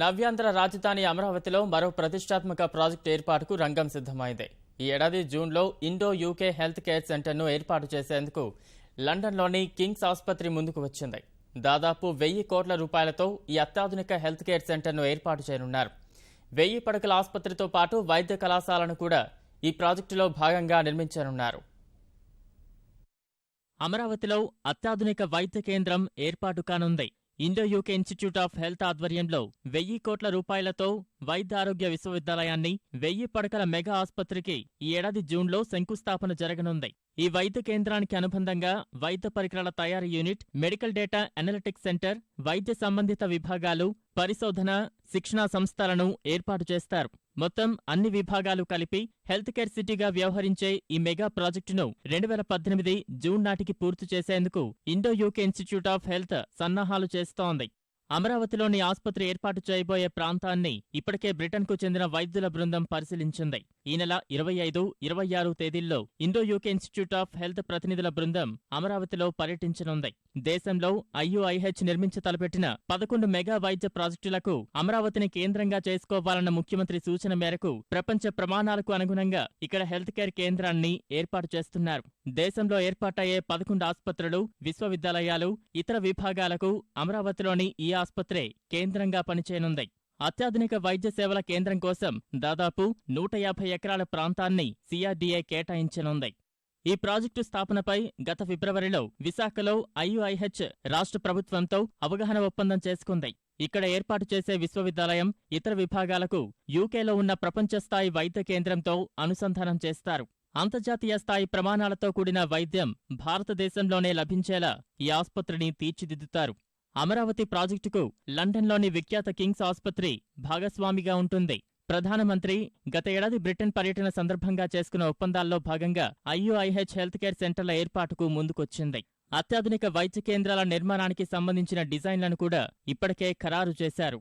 నవ్యాంధ్ర రాజధాని అమరావతిలో మరో ప్రతిష్టాత్మక ప్రాజెక్టు ఏర్పాటుకు రంగం సిద్ధమైంది. ఈ ఏడాది జూన్లో ఇండో యూకే హెల్త్ కేర్ సెంటర్ను ఏర్పాటు చేసేందుకు లండన్లోని కింగ్స్ ఆసుపత్రి ముందుకు వచ్చింది. దాదాపు వెయ్యి కోట్ల రూపాయలతో ఈ అత్యాధునిక హెల్త్ కేర్ సెంటర్ను ఏర్పాటు చేయనున్నారు. వెయ్యి పడకల ఆసుపత్రితో పాటు వైద్య కళాశాలను కూడా ఈ ప్రాజెక్టులో భాగంగా నిర్మించనున్నారు. అమరావతిలో అత్యాధునిక వైద్య కేంద్రం ఏర్పాటు కానుంది. Indo UK Institute of Health ఆధ్వర్యంలో వెయ్యి కోట్ల రూపాయలతో వైద్యారోగ్య విశ్వవిద్యాలయాన్ని వెయ్యి పడకల మెగా ఆసుపత్రికి ఈ ఏడాది జూన్లో శంకుస్థాపన జరగనుంది. ఈ వైద్య కేంద్రానికి అనుబంధంగా వైద్య పరికరాల తయారీ unit medical data analytics centre వైద్య సంబంధిత విభాగాలు పరిశోధన శిక్షణా సంస్థలను ఏర్పాటు చేస్తారు. మొత్తం అన్ని విభాగాలు కలిపి హెల్త్ కేర్ సిటీగా వ్యవహరించే ఈ మెగా ప్రాజెక్టును రెండు వేల పద్దెనిమిది జూన్ నాటికి పూర్తి చేసేందుకు Indo UK Institute of Health సన్నాహాలు చేస్తోంది. అమరావతిలోని ఆసుపత్రి ఏర్పాటు చేయబోయే ప్రాంతాన్ని ఇప్పటికే బ్రిటన్కు చెందిన వైద్యుల బృందం పరిశీలించింది. ఈ నెల ఇరవై ఐదు ఇరవై ఆరు తేదీల్లో Indo UK Institute of Health ప్రతినిధుల బృందం అమరావతిలో పర్యటించనుంది. దేశంలో ఐయుఐహెచ్ నిర్మించి తలపెట్టిన పదకొండు మెగా వైద్య ప్రాజెక్టులకు అమరావతిని కేంద్రంగా చేసుకోవాలన్న ముఖ్యమంత్రి సూచన మేరకు ప్రపంచ ప్రమాణాలకు అనుగుణంగా ఇక్కడ హెల్త్ కేర్ కేంద్రాన్ని ఏర్పాటు చేస్తున్నారు. దేశంలో ఏర్పాటయ్యే పదకొండు ఆసుపత్రులు విశ్వవిద్యాలయాలు ఇతర విభాగాలకు అమరావతిలోని ఈ ఆసుపత్రే కేంద్రంగా పనిచేయనుంది. అత్యాధునిక వైద్య సేవల కేంద్రం కోసం దాదాపు నూట యాభై ఎకరాల ప్రాంతాన్ని సిఆర్డీఏ కేటాయించనుంది. ఈ ప్రాజెక్టు స్థాపనపై గత ఫిబ్రవరిలో విశాఖలో ఐయుఐహెచ్ రాష్ట్ర ప్రభుత్వంతో అవగాహన ఒప్పందం చేసుకుంది. ఇక్కడ ఏర్పాటు చేసే విశ్వవిద్యాలయం ఇతర విభాగాలకు యూకేలో ఉన్న ప్రపంచస్థాయి వైద్య కేంద్రంతో అనుసంధానం చేస్తారు. అంతర్జాతీయ స్థాయి ప్రమాణాలతో కూడిన వైద్యం భారతదేశంలోనే లభించేలా ఈ ఆసుపత్రిని తీర్చిదిద్దుతారు. అమరావతి ప్రాజెక్టుకు లండన్లోని విఖ్యాత కింగ్స్ ఆసుపత్రి భాగస్వామిగా ఉంటుంది. ప్రధానమంత్రి గత ఏడాది బ్రిటన్ పర్యటన సందర్భంగా చేసుకున్న ఒప్పందాల్లో భాగంగా ఐయుఐహెచ్ హెల్త్ కేర్ సెంటర్ల ఏర్పాటుకు ముందుకొచ్చింది. అత్యాధునిక వైద్య కేంద్రాల నిర్మాణానికి సంబంధించిన డిజైన్లను కూడా ఇప్పటికే ఖరారు చేశారు.